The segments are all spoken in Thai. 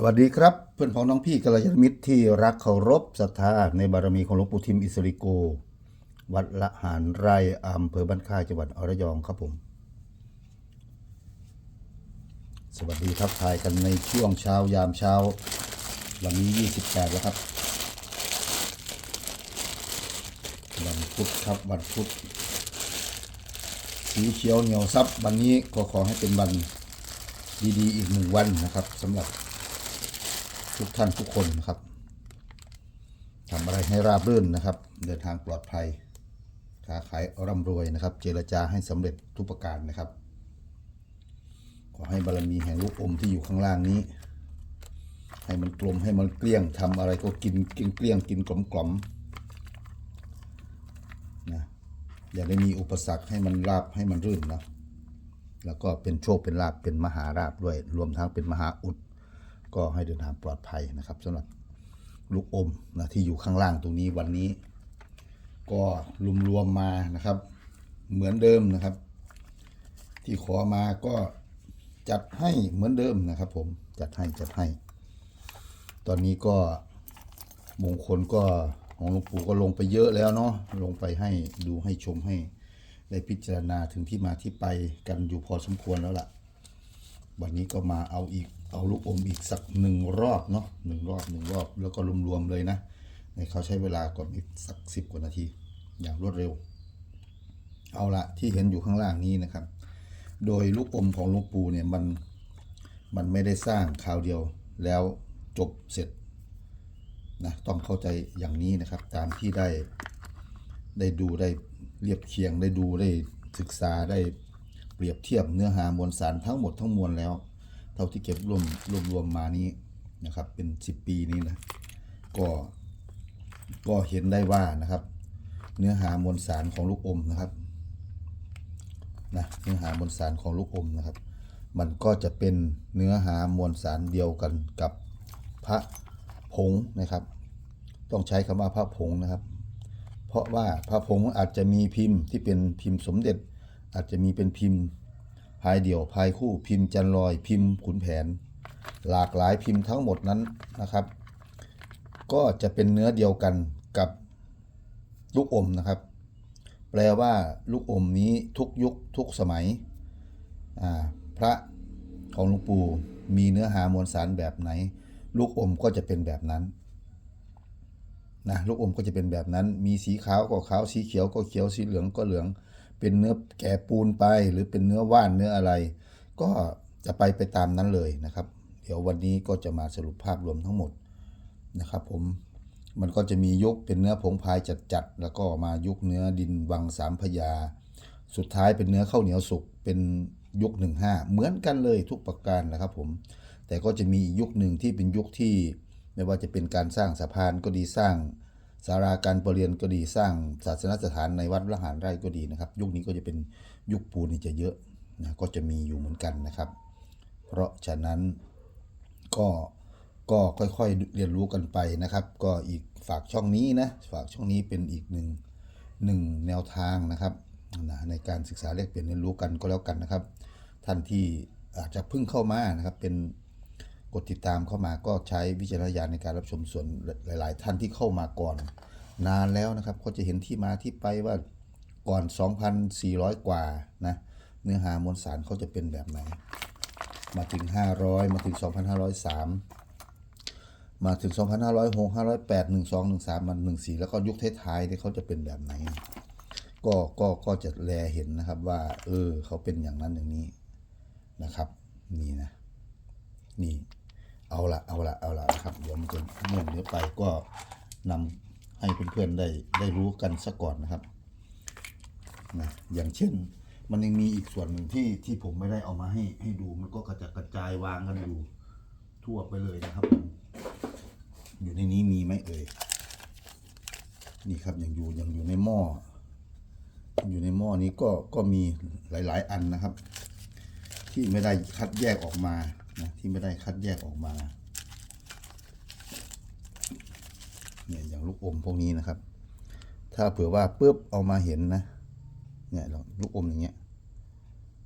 สวัสดีครับ เพื่อนพ้องน้องพี่กัลยาณมิตรที่รักเคารพศรัทธาในบารมีของหลวงปู่ทิมอิสริโก วัดละหารไร่อำเภอบ้านค่ายจังหวัดอระยองครับผม สวัสดีทักทายกันในช่วงเช้ายามเช้า วันนี้ 28 แล้วครับ วันพุธครับวันพุธสีเขียวเหนียวซับวันนี้ก็ขอให้เป็นวันดีๆ อีกหนึ่งวันนะครับสำหรับ ทุกท่านทุกคนนะครับทำอะไรให้ราบรื่นนะครับ เดินทางปลอดภัยค้าขายร่ำรวยนะครับ เจรจาให้สำเร็จทุกประการนะครับ ขอให้บารมีแห่งลูกอมที่อยู่ข้างล่างนี้ ให้มันกลมให้มันเกลี้ยงทำอะไรก็กินกินเกลี้ยงกินกลมกล่อมๆนะอย่าได้มีอุปสรรคให้มันราบให้มันรื่นนะแล้วก็เป็นโชคเป็นลาบเป็นมหาราบด้วย รวมทั้งเป็นมหาอุด ก็ให้เดินทางปลอดภัยนะครับสำหรับลูกอมนะที่อยู่ข้างล่างตรงนี้วันนี้ ก็รวมรวมๆมานะครับ เหมือนเดิมนะครับ ที่ขอมาก็จัดให้เหมือนเดิมนะครับผมจัดให้จัดให้ ตอนนี้ก็มงคลก็ของหลวงปู่ก็ลงไปเยอะแล้วเนาะลงไปให้ดูให้ชมให้ได้พิจารณาถึงที่มาที่ไปกันอยู่พอสมควรแล้วล่ะ วันนี้ก็มาเอาอีกเอาลูกอมอีกสักหนึ่งรอบเนาะหนึ่งรอบหนึ่งรอบแล้วก็รวมๆเลยนะในเขาใช้เวลาก่อนอีกสักสิบกว่านาที อย่างรวดเร็ว เอาละที่เห็นอยู่ข้างล่างนี้นะครับ โดยลูกอมของลวงปูเนี่ยมันมันไม่ได้สร้างคราวเดียวแล้วจบเสร็จนะต้องเข้าใจอย่างนี้นะครับ ตามที่ได้ได้ดูได้เรียบเคียงได้ดูได้ศึกษาได้ เปรียบเทียบเนื้อหามวลสารทั้งหมดทั้งมวลแล้ว เท่าที่เก็บรวมรวมรวมมานี้นะครับ เป็น 10 ปีนี้นะก็ก็เห็นได้ว่านะครับ เนื้อหามวลสารของลูกอมนะครับนะเนื้อหามวลสารของลูกอมนะครับ มันก็จะเป็นเนื้อหามวลสารเดียวกันกับพระผงนะครับ ต้องใช้คำว่าพระผงนะครับ เพราะว่าพระผงอาจจะมีพิมพ์ที่เป็นพิมพ์สมเด็จ อาจจะมีเป็นพิมพ์พายเดี่ยวพายคู่พิมพ์จันลอยพิมพ์ขุนแผน หลากหลายพิมพ์ทั้งหมดนั้นนะครับ ก็จะเป็นเนื้อเดียวกันกับลูกอมนะครับ แปลว่าลูกอมนี้ทุกยุคทุกสมัยพระของหลวงปู่มีเนื้อหามวลสารแบบไหน ลูกอมก็จะเป็นแบบนั้นนะลูกอมก็จะเป็นแบบนั้น มีสีขาวก็ขาวสีเขียวก็เขียวสีเหลืองก็เหลือง เป็นเนื้อแก่ปูนไป หรือเป็นเนื้อว่านเนื้ออะไร ก็จะไปไปตามนั้นเลยนะครับ เดี๋ยววันนี้ก็จะมาสรุปภาพรวมทั้งหมดนะครับ ผมมันก็จะมียุคเป็นเนื้อผงพายจัดๆแล้วก็มายุคเนื้อดินวังสามพยา สุดท้ายเป็นเนื้อข้าวเหนียวสุกเป็นยุคหนึ่งห้าเหมือนกันเลยทุกประการนะครับผมแต่ก็จะมีอีกยุคหนึ่งที่เป็นยุคที่ไม่ว่าจะเป็นการสร้างสะพานก็ดีสร้าง สาราการประเรียนก็ดีสร้างศาสนสถานในวัดละหารไร่ก็ดีนะครับ ยุคนี้ก็จะเป็นยุคปูนนี่จะเยอะนะก็จะมีอยู่เหมือนกันนะครับ เพราะฉะนั้นก็ก็ค่อยๆเรียนรู้กันไปนะครับ ก็อีกฝากช่องนี้นะฝากช่องนี้เป็นอีกหนึ่งหนึ่งแนวทางนะครับนะในการศึกษาแลกเปลี่ยนเรียนรู้กันก็แล้วกันนะครับ ท่านที่อาจจะเพิ่งเข้ามานะครับเป็น กดติดตามเข้ามาก็ใช้วิจารณญาณในการรับชมส่วนหลาย ๆ ท่านที่เข้ามาก่อน นานแล้วนะครับ ก็จะเห็นที่มาที่ไปว่าก่อน 2,400 กว่านะเนื้อหามวลสารเขาจะเป็นแบบไหน มาถึง 500 มาถึง 2,503 มาถึง 2,506 508 12 13 มัน 14 แล้วก็ยุคท้ายๆเนี่เขาจะเป็นแบบไหน ก็ก็ก็จะแลเห็นนะครับว่า เออเขาเป็นอย่างนั้นอย่างนี้นะครับ นี่นะ นี่ เอาละเอาละเอาละนะครับเดี๋ยวมันจะเมื่อนเดี๋ยวไปก็นำให้เพื่อนๆได้ได้รู้กันซะก่อนนะครับนะอย่างเช่น มันยังมีอีกส่วนหนึ่งที่ที่ผมไม่ได้เอามาให้ให้ดูมันก็กระจัดกระจายวางกันอยู่ทั่วไปเลยนะครับผมอยู่ในนี้มีไหมเอ่ยนี่ครับยังอยู่ยังอยู่ในหม้ออยู่ในหม้อนี้ก็ก็มีหลาย ๆ อันนะครับ ที่ไม่ได้คัดแยกออกมา นะที่ไม่ได้คัดแยกออกมาเนี่ยอย่างลูกอมพวกนี้นะครับ ถ้าเผื่อว่าปุ๊บเอามาเห็นนะเนี่ยลูกอมอย่างเงี้ย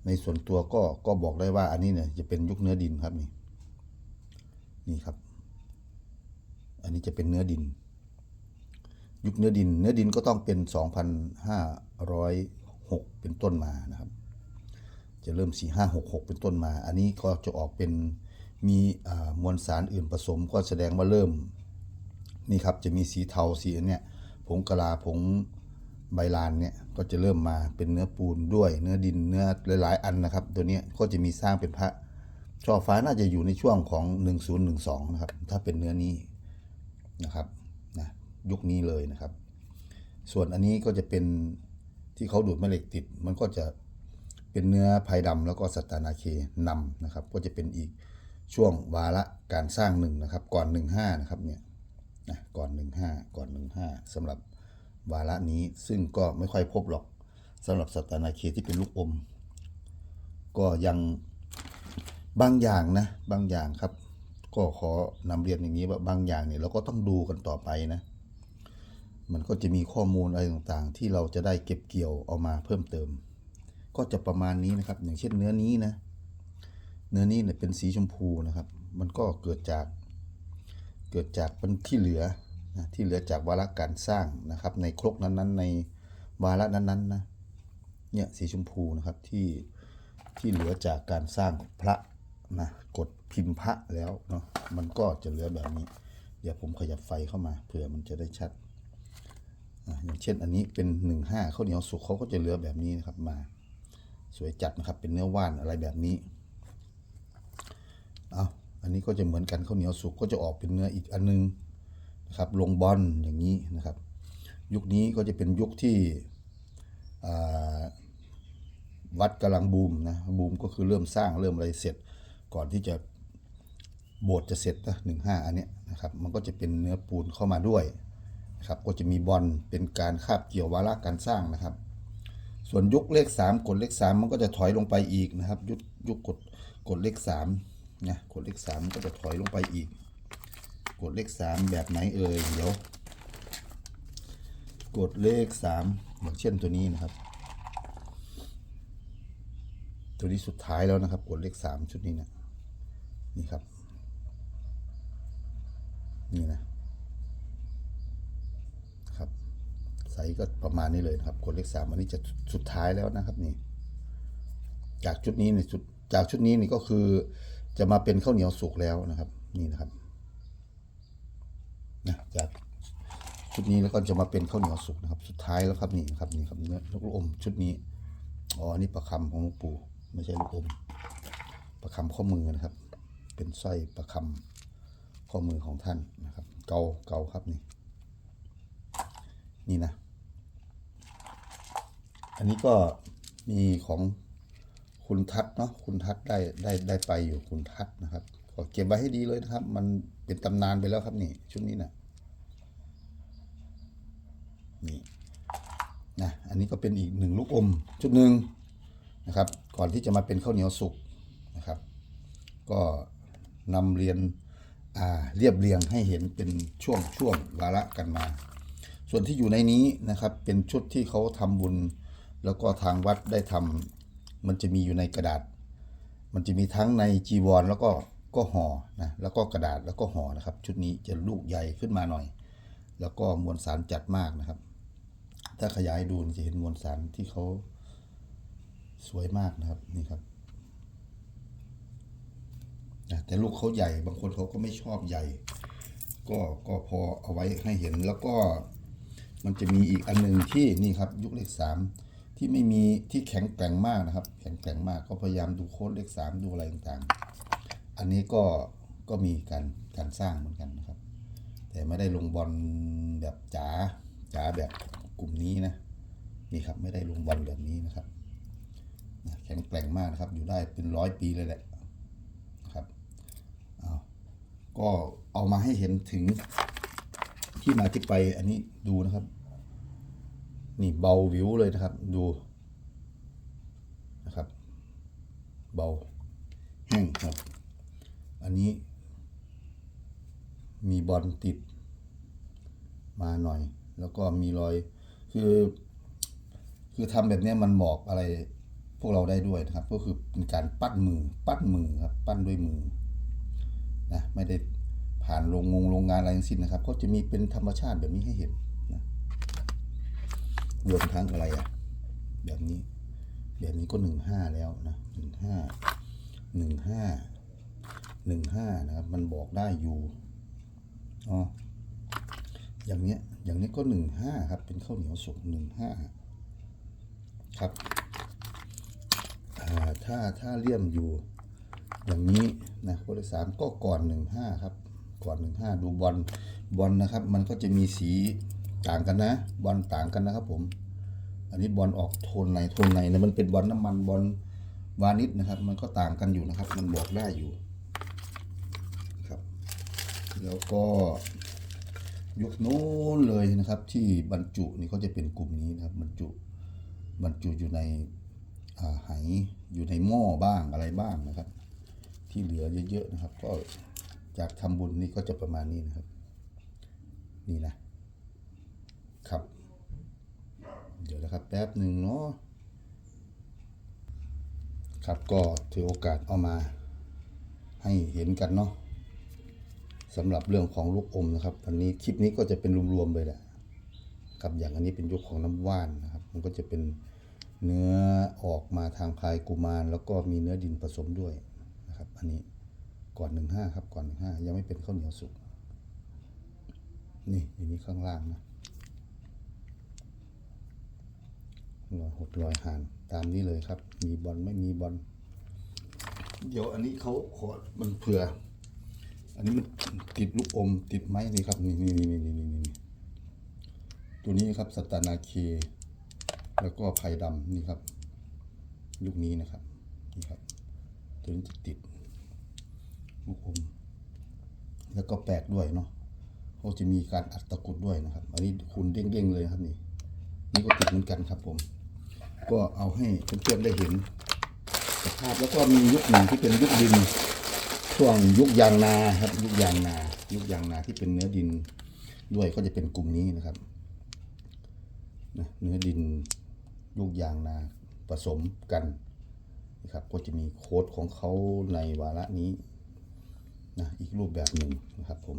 ในส่วนตัวก็ก็บอกได้ว่าอันนี้เนี่ยจะเป็นยุคเนื้อดินครับนี่นี่ครับ อันนี้จะเป็นเนื้อดิน ยุคเนื้อดิน เนื้อดินก็ต้องเป็น 2,506 เป็นต้นมานะครับ จะเริ่ม 4566 เป็นต้นมา อันนี้ก็จะออกเป็นมีมวลสารอื่นผสมก็แสดงว่าเริ่มนี่ครับจะมีสีเทาสีเนี้ยผงกะลาผงใบลานเนี่ยก็จะเริ่มมาเป็นเนื้อปูนด้วย เนื้อดินเนื้อหลาย ๆ อันนะครับ ตัวนี้ก็จะมีสร้างเป็นพระช่อฟ้าน่าจะอยู่ในช่วงของ 1012 นะครับ ถ้าเป็นเนื้อนี้นะครับนะยุคนี้เลยนะครับ ส่วนอันนี้ก็จะเป็นที่เขาดูดแม่เหล็กติด มันก็จะ เป็นเนื้อไผ่ดำแล้วก็สัตานาเคนำนะครับ ก็จะเป็นอีกช่วงวาระการสร้างหนึ่งนะครับ ก่อน15นะครับเนี่ยนะก่อน15ก่อน15สำหรับวาระนี้ซึ่งก็ไม่ค่อยพบหรอกสำหรับสัตานาเคที่เป็นลูกอม ก็ยังบางอย่างนะบางอย่างครับ ก็ขอนำเรียนอย่างนี้ว่าบางอย่างเนี่ยเราก็ต้องดูกันต่อไปนะ มันก็จะมีข้อมูลอะไรต่างๆ ที่เราจะได้เก็บเกี่ยวเอามาเพิ่มเติม ก็จะประมาณนี้นะครับ อย่างเช่นเนื้อนี้นะ เนื้อนี้เนี่ยเป็นสีชมพูนะครับ มันก็เกิดจาก เกิดจากมันที่เหลือนะที่เหลือจากวาระการสร้างนะครับ ในครกนั้นๆ ในวาระนั้นๆนะเนี่ยสีชมพูนะครับที่ที่เหลือจากการสร้างพระนะกดพิมพ์พระแล้วเนาะมันก็จะเหลือแบบนี้ เดี๋ยวผมขยับไฟเข้ามาเผื่อมันจะได้ชัดอะอย่างเช่นอันนี้เป็นหนึ่งห้าข้าวเหนียวสุกเขาก็จะเหลือแบบนี้นะครับมา สวยจัดนะครับ เป็นเนื้อว่านอะไรแบบนี้ เอาอันนี้ก็จะเหมือนกันข้าวเหนียวสุกก็จะออกเป็นเนื้ออีกอันนึงนะครับ ลงบอลอย่างนี้นะครับ ยุคนี้ก็จะเป็นยุคที่วัดกำลังบูมนะบูมก็คือเริ่มสร้างเริ่มอะไรเสร็จ ก่อนที่จะโบสถ์จะเสร็จนะหนึ่งห้าอันเนี้ยนะครับมันก็จะเป็นเนื้อปูนเข้ามาด้วยนะครับก็จะมีบอลเป็นการคาบเกี่ยววาระการสร้างนะครับ ส่วนยุคเลขสามกดเลขสามมันก็จะถอยลงไปอีกนะครับ ยุคยุคกดกดเลขสามนะกดเลขสามมันก็จะถอยลงไปอีก กดเลขสามแบบไหนเอ่ยเดี๋ยว กดเลขสามอย่างเช่นตัวนี้นะครับ ตัวนี้สุดท้ายแล้วนะครับ กดเลขสามชุดนี้นะนี่ครับ นี่นะ ครับ ไซส์ก็ประมาณนี้เลยนะครับกดเลขสามอันนี้จะสุดท้ายแล้วนะครับนี่ จากชุดนี้นี่จุดจากชุดนี้นี่ก็คือ จะมาเป็นข้าวเหนียวสุกแล้วนะครับ นี่นะครับนะจากชุดนี้แล้วก็จะมาเป็นข้าวเหนียวสุกนะครับ สุดท้ายแล้วครับนี่ครับนี่ครับเนื้อลูกอมชุดนี้อ๋ออันนี่ประคำของหลวงปู่ไม่ใช่ลูกอมประคำข้อมือนะครับ เป็นสร้อยประคำข้อมือของท่านนะครับ เกาเกาครับนี่ นี่นะ อันนี้ก็มีของคุณทัศเนาะคุณทัศได้ได้ได้ไปอยู่คุณทัศนะครับก็เก็บไว้ให้ดีเลยนะครับ มันเป็นตำนานไปแล้วครับนี่ชุดนี้นะนี่นะอันนี้ก็เป็นอีกหนึ่งลูกอมชุดหนึ่งนะครับ ก่อนที่จะมาเป็นข้าวเหนียวสุกนะครับ ก็นำเรียนอ่าเรียบเรียงให้เห็นเป็นช่วงช่วงวาระกันมา ส่วนที่อยู่ในนี้นะครับ เป็นชุดที่เขาทำบุญ แล้วก็ทางวัดได้ทำมันจะมีอยู่ในกระดาษ มันจะมีทั้งในจีวรแล้วก็ก็ห่อนะแล้วก็กระดาษแล้วก็ห่อนะครับ ชุดนี้จะลูกใหญ่ขึ้นมาหน่อย แล้วก็มวลสารจัดมากนะครับ ถ้าขยายดูจะเห็นมวลสารที่เขาสวยมากนะครับนี่ครับแต่ลูกเขาใหญ่บางคนเขาก็ไม่ชอบใหญ่ ก็ก็พอเอาไว้ให้เห็นแล้วก็มันจะมีอีกอันหนึ่งที่นี่ครับยุคเลขสาม ที่ไม่มีที่แข็งแกร่งมากนะครับ แข็งแกร่งมากก็พยายามดูโค้ดเลขสามดูอะไรต่างๆ อันนี้ก็ก็มีการการสร้างเหมือนกันนะครับ แต่ไม่ได้ลงบอลแบบจ๋าจ๋าแบบกลุ่มนี้นะนี่ครับไม่ได้ลงบอลแบบนี้นะครับแข็งแกร่งมากนะครับ อยู่ได้เป็นร้อยปีเลยแหละนะครับอ้าวก็เอามาให้เห็นถึงที่มาที่ไปอันนี้ดูนะครับ นี่เบาวิวเลยนะครับดูนะครับ เบาแห้งครับ อันนี้ มีบอลติดมาหน่อย แล้วก็มีรอย คือ คือทำแบบนี้มันบอกอะไร พวกเราได้ด้วยนะครับ ก็คือเป็นการปั้นมือ ปั้นมือครับ ปั้นด้วยมือนะไม่ได้ผ่านโรงงงโรงงานอะไรทั้งสิ้นนะครับ ก็จะมีเป็นธรรมชาติแบบนี้ให้เห็น รวมทั้งอะไรอะแบบนี้ แบบนี้ก็หนึ่งห้าแล้วนะหนึ่งห้าหนึ่งห้าหนึ่งห้านะครับ มันบอกได้อยู่อ๋ออย่างเนี้ย อย่างนี้ก็หนึ่งห้าครับ เป็นข้าวเหนียวสุกหนึ่งห้าครับถ้าถ้าเลี่ยมอยู่ อย่างนี้นะข้อที่สามก็ก่อนหนึ่งห้าครับ ก่อนหนึ่งห้าดูบอลบอลนะครับ มันก็จะมีสี ต่างกันนะ บอลต่างกันนะครับผม อันนี้บอลออกโทนในโทนในนะมันเป็นบอลน้ำมันบอลวานิชนะครับ มันก็ต่างกันอยู่นะครับ มันบอกได้อยู่ครับ แล้วก็ยุคโน้นเลยนะครับ ที่บรรจุนี่เขาจะเป็นกลุ่มนี้นะครับ บรรจุบรรจุอยู่ในอ่าไหอยู่ในหม้อบ้างอะไรบ้างนะครับ ที่เหลือเยอะๆนะครับ ก็จากทำบุญนี่ก็จะประมาณนี้นะครับ นี่นะครับ เดี๋ยวนะครับแป๊บหนึ่งเนาะครับก็ถือโอกาสเอามาให้เห็นกันเนาะสำหรับเรื่องของลูกอมนะครับวันนี้คลิปนี้ก็จะเป็นรวมๆเลยแหละครับอย่างอันนี้เป็นยุคของน้ำว่านนะครับ มันก็จะเป็นเนื้อออกมาทางพายกุมาร แล้วก็มีเนื้อดินผสมด้วยนะครับ อันนี้ก่อนหนึ่งห้าครับก่อนหนึ่งห้ายังไม่เป็นข้าวเหนียวสุกนี่อย่างนี้ข้างล่างนะ รอยหดรอยห่างตามนี้เลยครับ มีบอลไม่มีบอลเดี๋ยวอันนี้เขาขอมันเผื่อ อันนี้มันติดลูกอมติดไหมนี่ครับนี่นี่นี่นี่นี่นี่ตัวนี้ครับสตานาเค แล้วก็ไผ่ดำนี่ครับ ลูกนี้นะครับนี่ครับ ตัวนี้จะติดลูกอม แล้วก็แปลกด้วยเนาะเขาจะมีการอัดตะกรุดด้วยนะครับ อันนี้คุณเด้งๆเลยครับนี่นี่ก็ติดเหมือนกันครับผม ก็เอาให้เพื่อนๆได้เห็นสภาพแล้วก็มียุคหนึ่งที่เป็นยุคดิน ช่วงยุคยางนาครับ ยุคยางนา ยุคยางนาที่เป็นเนื้อดินด้วยก็จะเป็นกลุ่มนี้นะครับเนื้อดินลูกยางนาผสมกันนะครับก็จะมีโค้ดของเขาในวาระนี้นะอีกรูปแบบหนึ่งนะครับผม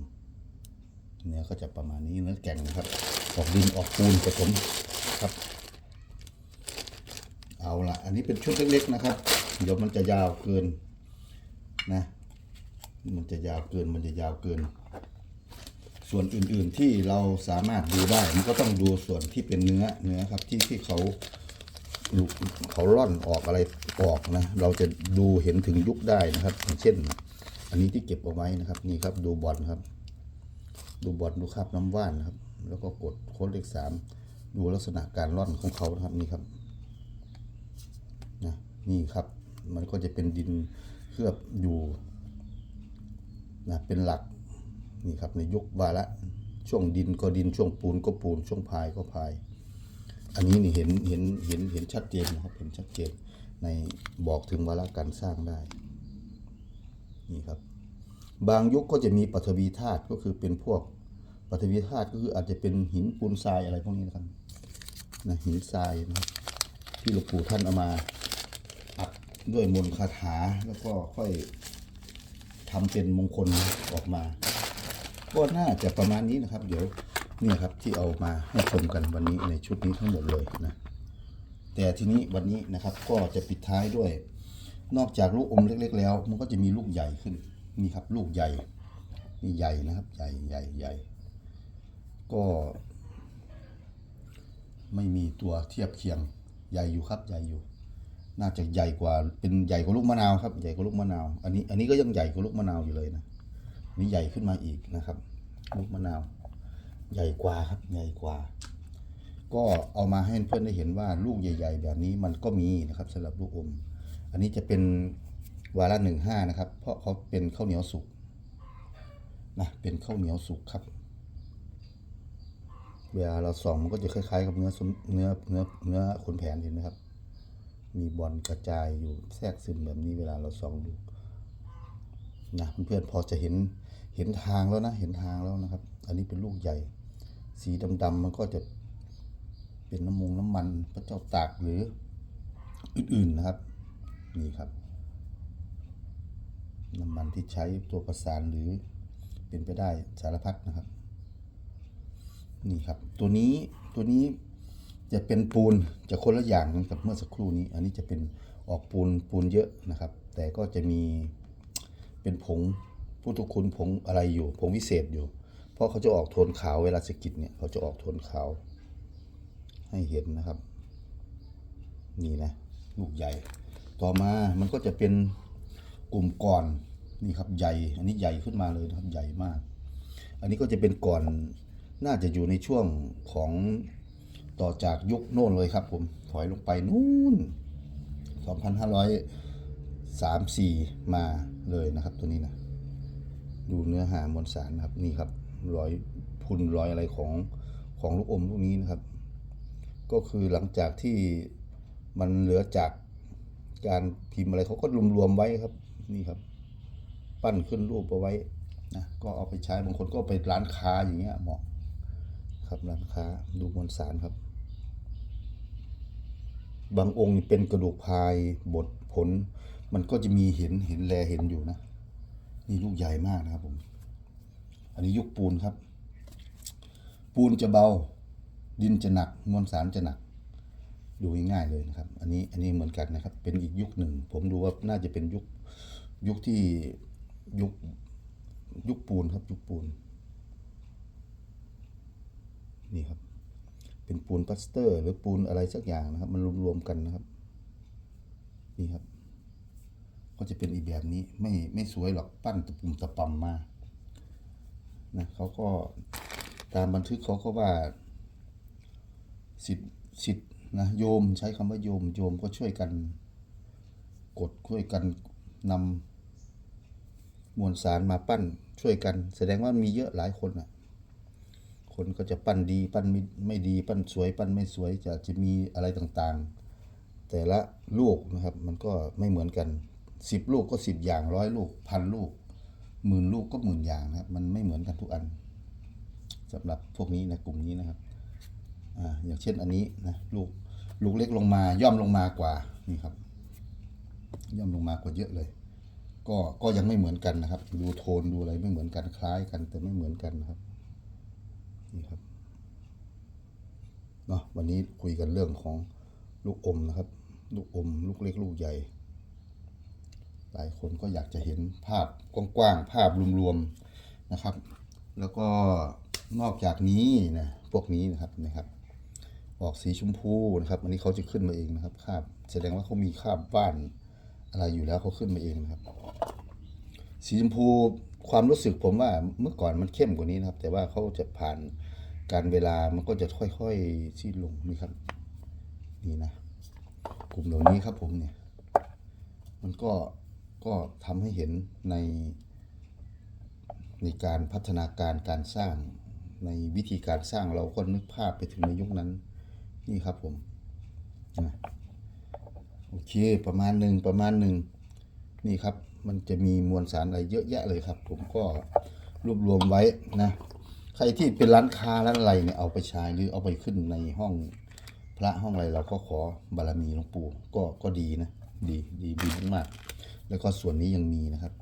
เนื้อก็จะประมาณนี้เนื้อแก่งนะครับ ออกดินออกปูนผสมครับ เอาละอันนี้เป็นชุดเล็กๆนะครับ เดี๋ยวมันจะยาวเกินนะ มันจะยาวเกินมันจะยาวเกิน ส่วนอื่นๆที่เราสามารถดูได้ มันก็ต้องดูส่วนที่เป็นเนื้อเนื้อครับที่ที่เขาเขาร่อนออกอะไรออกนะ เราจะดูเห็นถึงยุคได้นะครับเช่น อันนี้ที่เก็บเอาไว้นะครับ นี่ครับดูบอลครับ ดูบอลดูคราบน้ำว่านนะครับ แล้วก็กดโค้ดเลขสามดูลักษณะการร่อนของเขานะครับนี่ครับ นี่ครับ มันก็จะเป็นดินเคลือบอยู่นะเป็นหลักนี่ครับในยุควาระช่วงดินก็ดินช่วงปูนก็ปูนช่วงพายก็พาย อันนี้นี่เห็นเห็นเห็นเห็นชัดเจนนะครับเห็นชัดเจนในบอกถึงวาระการสร้างได้นี่ครับ บางยุคก็จะมีปฐวีธาตุก็คือเป็นพวกปฐวีธาตุก็คืออาจจะเป็นหินปูนทรายอะไรพวกนี้นะครับนะหินทรายนะที่หลวงปู่ท่านเอามา ด้วยมนต์คาถาแล้วก็ค่อยทำเป็นมงคลออกมา ก็น่าจะประมาณนี้นะครับ เดี๋ยวเนี่ยครับที่เอามาให้ชมกันวันนี้ในชุดนี้ทั้งหมดเลยนะแต่ทีนี้วันนี้นะครับก็จะปิดท้ายด้วย นอกจากลูกอมเล็ก ๆ แล้ว มันก็จะมีลูกใหญ่ขึ้นนี่ครับ ลูกใหญ่นี่ใหญ่นะครับ ใหญ่ใหญ่ใหญ่ก็ ไม่มีตัวเทียบเคียงใหญ่อยู่ครับใหญ่อยู่ น่าจะใหญ่กว่าเป็นใหญ่กว่าลูกมะนาวครับใหญ่กว่าลูกมะนาวอันนี้อันนี้ก็ยังใหญ่กว่าลูกมะนาวอยู่เลยนะนี่ใหญ่ขึ้นมาอีกนะครับ ลูกมะนาว ใหญ่กว่าครับใหญ่กว่า ก็เอามาให้เพื่อนได้เห็นว่าลูกใหญ่ ๆ แบบนี้มันก็มีนะครับสำหรับลูกอม อันนี้จะเป็นวาระหนึ่งห้านะครับ เพราะเขาเป็นข้าวเหนียวสุกนะเป็นข้าวเหนียวสุกครับเวลาเราส่องมันก็จะคล้ายๆ กับเนื้อเนื้อเนื้อเนื้อขนแผนเห็นไหมครับ มีบอลกระจายอยู่แทรกซึมแบบนี้เวลาเราส่องดูนะเพื่อนๆพอจะเห็นเห็นทางแล้วนะ เห็นทางแล้วนะครับ อันนี้เป็นลูกใหญ่ สีดำๆมันก็จะเป็นน้ำมงน้ำมันพระเจ้าตากหรืออื่นๆนะครับ นี่ครับ น้ำมันที่ใช้ตัวประสานหรือเป็นไปได้สารพัดนะครับ นี่ครับ ตัวนี้ตัวนี้ จะเป็นปูนจะคนละอย่างกับเมื่อสักครู่นี้ อันนี้จะเป็นออกปูนปูนเยอะนะครับ แต่ก็จะมีเป็นผงพุทธคุณผงอะไรอยู่ ผงวิเศษอยู่ เพราะเขาจะออกโทนขาวเวลาสกิดเนี่ยเขาจะออกโทนขาว ให้เห็นนะครับ นี่นะลูกใหญ่ ต่อมามันก็จะเป็นกลุ่มก่อนนี่ครับใหญ่ อันนี้ใหญ่ขึ้นมาเลยนะครับใหญ่มาก อันนี้ก็จะเป็นก่อนน่าจะอยู่ในช่วงของ ต่อจากยุคโน่นเลยครับผม ถอยลงไปนู่น 2,534 มาเลยนะครับตัวนี้นะ ดูเนื้อหามวลสารนะครับ นี่ครับรอยพุนรอยอะไรของของลูกอมลูกนี้นะครับ ก็คือหลังจากที่มันเหลือจากการพิมพ์อะไรเขาก็รวมๆไว้ครับ นี่ครับ ปั้นขึ้นรูปเอาไว้นะก็เอาไปใช้บางคนก็ไปร้านค้าอย่างเงี้ยเหมาะครับร้านค้าดูมวลสารครับ บางองค์นี่เป็นกระดูกพายบทผล มันก็จะมีเห็นเห็นแลเห็นอยู่นะ นี่ลูกใหญ่มากนะครับผม อันนี้ยุคปูนครับ ปูนจะเบา ดินจะหนัก มวลสารจะหนัก ดูง่ายเลยนะครับ อันนี้อันนี้เหมือนกันนะครับ เป็นอีกยุคหนึ่ง ผมดูว่าน่าจะเป็นยุคยุคที่ยุคยุคปูนครับ ยุคปูน นี่ครับ เป็นปูนพลาสเตอร์ หรือปูนอะไรสักอย่างนะครับ มันรวมๆกันนะครับ นี่ครับ ก็จะเป็นอีกแบบนี้ไม่ไม่สวยหรอกปั้นตะปุ่มตะปำมานะเขาก็ตามบันทึกเขาก็ว่าสิทธิ์สิทธิ์นะโยมใช้คำว่าโยมโยมก็ช่วยกัน กดช่วยกันนำมวลสารมาปั้นช่วยกัน แสดงว่ามีเยอะหลายคนอะ คนก็จะปั้นดีปั้นไม่ไม่ดีปั้นสวย ปั้นไม่สวยจะจะมีอะไรต่างๆ แต่ละลูกนะครับมันก็ไม่เหมือนกันสิบลูกก็สิบอย่างร้อยลูกพันลูกหมื่นลูกก็หมื่นอย่างนะครับ มันไม่เหมือนกันทุกอันสำหรับพวกนี้นะกลุ่มนี้นะครับอ่าอย่างเช่นอันนี้นะลูกลูกเล็กลงมาย่อมลงมากว่านี่ครับ ย่อมลงมากว่าเยอะเลย ก็ก็ยังไม่เหมือนกันนะครับ ดูโทนดูอะไรไม่เหมือนกันคล้ายกันแต่ไม่เหมือนกันนะครับ นี่ครับเนาะวันนี้คุยกันเรื่องของลูกอมนะครับ ลูกอม ลูกเล็กลูกใหญ่ หลายคนก็อยากจะเห็นภาพกว้างๆภาพรวมๆนะครับ แล้วก็นอกจากนี้นะพวกนี้นะครับนะครับ ออกสีชมพูนะครับ อันนี้เขาจะขึ้นมาเองนะครับคาบแสดงว่าเขามีคาบบ้านอะไรอยู่แล้วเขาขึ้นมาเองนะครับ สีชมพูความรู้สึกผมว่าเมื่อก่อนมันเข้มกว่านี้นะครับ แต่ว่าเขาจะผ่าน การเวลามันก็จะค่อยๆซีดลงนี่ครับ นี่นะกลุ่มเหล่านี้ครับผมเนี่ย มันก็ก็ทำให้เห็นใน ในการพัฒนาการการสร้างในวิธีการสร้างเราก็นึกภาพไปถึงในยุคนั้น นี่ครับผมนะโอเคประมาณหนึ่งประมาณหนึ่งนี่ครับ มันจะมีมวลสารอะไรเยอะแยะเลยครับ ผมก็รวบรวมไว้นะ ใครที่เป็นร้านค้าร้านอะไรเนี่ยเอาไปใช้หรือเอาไปขึ้นในห้องพระห้องอะไรเราก็ขอบารมีหลวงปู่ก็ก็ดีนะดีดีดีมากๆแล้วก็ส่วนนี้ยังมีนะครับ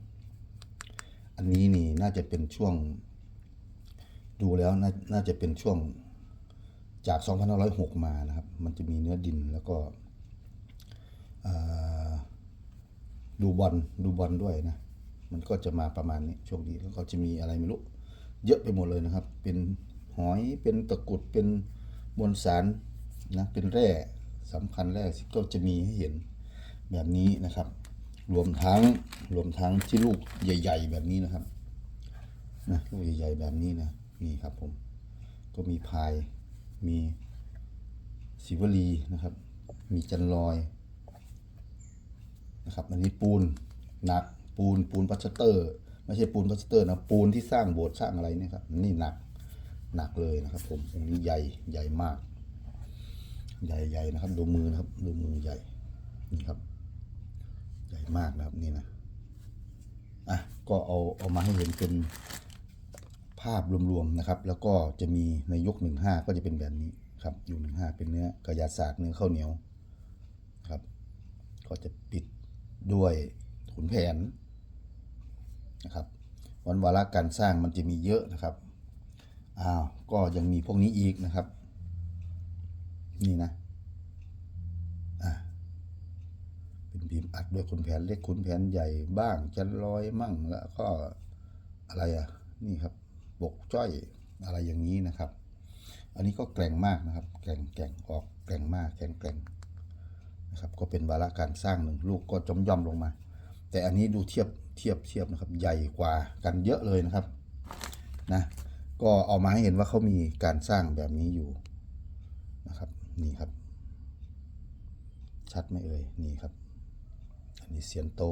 อันนี้นี่น่าจะเป็นช่วง ดูแล้วน่าน่าจะเป็นช่วงจาก 2506 มานะครับ มันจะมีเนื้อดินแล้วก็ดูบอลดูบอลด้วยนะ มันก็จะมาประมาณนี้ช่วงนี้แล้วก็จะมีอะไรไม่รู้ เยอะไปหมดเลยนะครับ เป็นหอย เป็นตะกุด เป็นมวลสารนะ เป็นแร่สำคัญแร่ก็จะมีให้เห็นแบบนี้นะครับ รวมทั้งรวมทั้งที่ลูกใหญ่ ๆ แบบนี้นะครับนะลูกใหญ่ ๆ แบบนี้นะ นี่ครับผม ก็มีพาย มีศิวลีนะครับ มีจันลอยนะครับ อันนี้ปูนหนักปูนปูนพลาสเตอร์ ไม่ใช่ปูนพลาสเตอร์นะปูนที่สร้างโบสถ์สร้างอะไรเนี่ยครับนี่หนักหนักเลยนะครับผมองค์นี้ใหญ่ใหญ่มาก ใหญ่ๆนะครับดูมือนะครับดูมือใหญ่นี่ครับ ใหญ่มากนะครับนี่นะอะก็เอาเอามาให้เห็นเป็นภาพรวมๆนะครับ แล้วก็จะมีในยุคหนึ่งห้าก็จะเป็นแบบนี้ครับอยุคหนึ่งห้าเป็นเนื้อกระยาศาสตร์เนื้อข้าวเหนียวครับ ก็จะปิดด้วยขุนแผน นะครับวันวาระการสร้างมันจะมีเยอะนะครับอ้าวก็ยังมีพวกนี้อีกนะครับ นี่นะอ่าเป็นบีมอัดด้วยขุนแผนเล็กขุนแผนใหญ่บ้างจันลอยมั่งแล้วก็อะไรอะนี่ครับบกจ้อยอะไรอย่างนี้นะครับ อันนี้ก็แกร่งมากนะครับ แกร่งแกร่งออกแกร่งมากแกร่งแกร่งนะครับ ก็เป็นวาระการสร้างหนึ่งลูกก็จมย่อมลงมา แต่อันนี้ดูเทียบ ทียบเทียบนะครับใหญ่กว่ากันเยอะเลยนะครับนะก็เอามาให้เห็นว่าเขามีการสร้างแบบนี้อยู่นะครับนี่ครับ ชัดไหมเอ่ยนี่ครับ อันนี้เสียนโต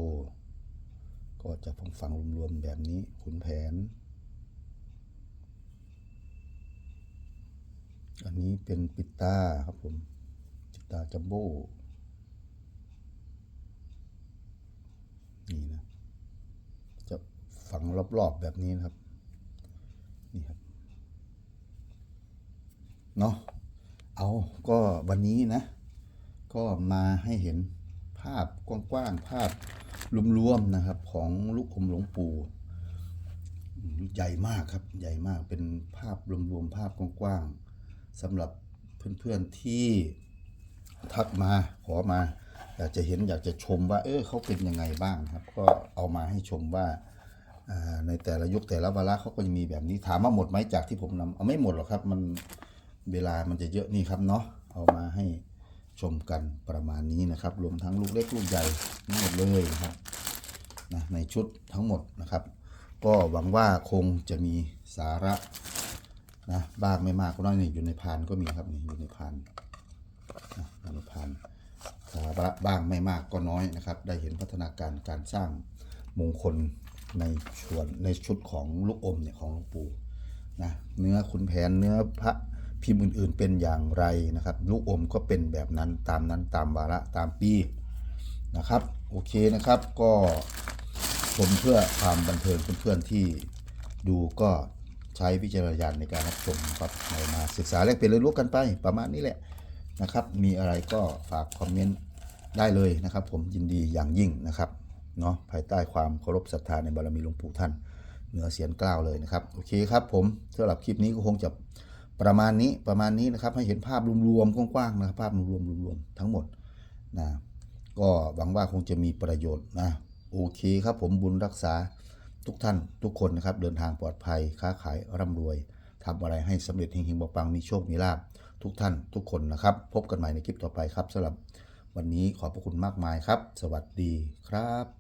ก็จะฟังฟังรวมๆแบบนี้ขุนแผน อันนี้เป็นปิตาครับผมปิตาจัมโบ้นี่นะ ฝังรอบๆแบบนี้นะครับ นี่ครับ เนาะเอาก็วันนี้นะ ก็มาให้เห็นภาพกว้างๆภาพรวมๆนะครับ ของลูกอมหลวงปู่ใหญ่มากครับ ใหญ่มากเป็นภาพรวมๆภาพกว้างๆสำหรับเพื่อนๆที่ทักมาขอมา อยากจะเห็นอยากจะชมว่า เออเขาเป็นยังไงบ้างครับ ก็เอามาให้ชมว่า ในแต่ละยุคแต่ละวาระเขาก็จะมีแบบนี้ถามว่าหมดไหมจากที่ผมนำเอาไม่หมดหรอกครับ มันเวลามันจะเยอะนี่ครับเนาะเอามาให้ชมกันประมาณนี้นะครับ รวมทั้งลูกเล็กลูกใหญ่ทั้งหมดเลยนะครับนะในชุดทั้งหมดนะครับ ก็หวังว่าคงจะมีสาระนะบ้างไม่มากก็น้อยนี่อยู่ในพานก็มีครับนี่อยู่ในพานนะอยู่ในพานสาระบ้างไม่มากก็น้อยนะครับ ได้เห็นพัฒนาการการสร้างมงคล ในส่วนในชุดของลูกอมเนี่ยของหลวงปู่นะเนื้อขุนแผนเนื้อพระพิมพ์อื่นๆเป็นอย่างไรนะครับ ลูกอมก็เป็นแบบนั้นตามนั้นตามวาระตามปีนะครับโอเคนะครับก็ชมเพื่อความบันเทิงเพื่อนๆที่ดูก็ใช้วิจารณญาณในการรับชมครับเรามาศึกษาแลกเปลี่ยนเรียนรู้กันไปประมาณนี้แหละนะครับ มีอะไรก็ฝากคอมเมนต์ได้เลยนะครับ ผมยินดีอย่างยิ่งนะครับ เนาะภายใต้ความเคารพศรัทธาในบารมีหลวงปู่ท่านเหนือเสียนกล้าวเลยนะครับโอเคครับผมสำหรับคลิปนี้ก็คงจะประมาณนี้ประมาณนี้นะครับให้เห็นภาพรวมๆกว้างๆนะครับภาพรวมๆรวมๆทั้งหมดนะก็หวังว่าคงจะมีประโยชน์นะโอเคครับผมบุญรักษาทุกท่านทุกคนนะครับเดินทางปลอดภัยค้าขายร่ำรวยทำอะไรให้สำเร็จเฮงๆปังมีโชคมีลาภทุกท่านทุกคนนะครับ พบกันใหม่ในคลิปต่อไปครับสำหรับวันนี้ขอบพระคุณมากมายครับ สวัสดีครับ